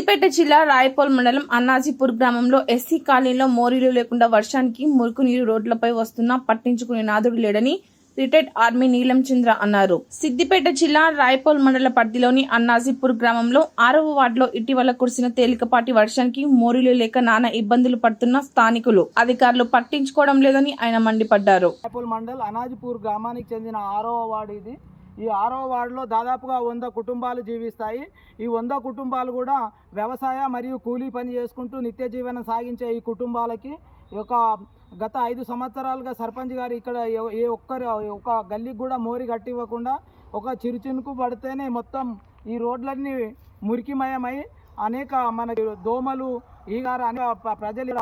సిద్దిపేట జిల్లా రాయపోల్ మండలం అన్నాజీపూర్ గ్రామంలో ఎస్సీ కాలనీలో మోరీలు లేకుండా వర్షానికి మురుకు నీరు రోడ్లపై వస్తున్నా పట్టించుకునే నాదుడు లేడని రిటైర్డ్ ఆర్మీ నీలం చంద్ర అన్నారు. సిద్దిపేట జిల్లా రాయపోల్ మండల పరిధిలోని అన్నాజీపూర్ గ్రామంలో ఆరవ వార్డులో ఇటీవల కురిసిన తేలికపాటి వర్షానికి మోరీలు లేక నానా ఇబ్బందులు పడుతున్న స్థానికులు. అధికారులు పట్టించుకోవడం లేదని ఆయన మండిపడ్డారు. రాయపూల్ మండల్ అనాజిపూర్ గ్రామానికి చెందిన ఆరవ వార్డు ఇది. ఈ ఆరవ వార్డులో దాదాపుగా వంద కుటుంబాలు జీవిస్తాయి. ఈ వంద కుటుంబాలు కూడా వ్యవసాయ మరియు కూలీ పని చేసుకుంటూ నిత్య జీవనం సాగించే ఈ కుటుంబాలకి ఒక గత ఐదు సంవత్సరాలుగా సర్పంచ్ గారు ఇక్కడ ఏ- ఒక్కరు ఒక గల్లీకి కూడా మోరి కట్టివ్వకుండా ఒక చిరుచినుకు పడితేనే మొత్తం ఈ రోడ్లన్నీ మురికిమయమై అనేక మన దోమలు ఈగారు అనే ప్రజలు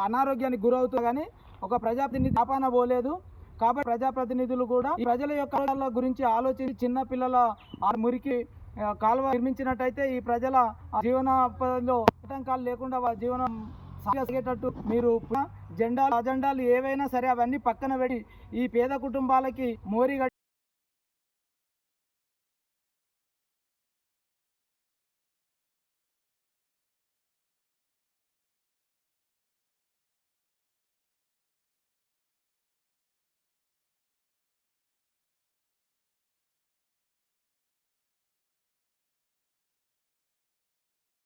అనారోగ్యానికి గురవుతూ కానీ ఒక ప్రజాప్రతినిధి కాపాన పోలేదు కాబట్టి ప్రజాప్రతినిధులు కూడా ప్రజల యొక్క గురించి ఆలోచించి చిన్న పిల్లల మురికి కాలువ నిర్మించినట్టయితే ఈ ప్రజల జీవనోపాధిలో ఆటంకాలు లేకుండా జీవనం సాగేటట్టు మీరు జెండాలు అజెండాలు ఏవైనా సరే అవన్నీ పక్కన పెట్టి ఈ పేద కుటుంబాలకి మోరి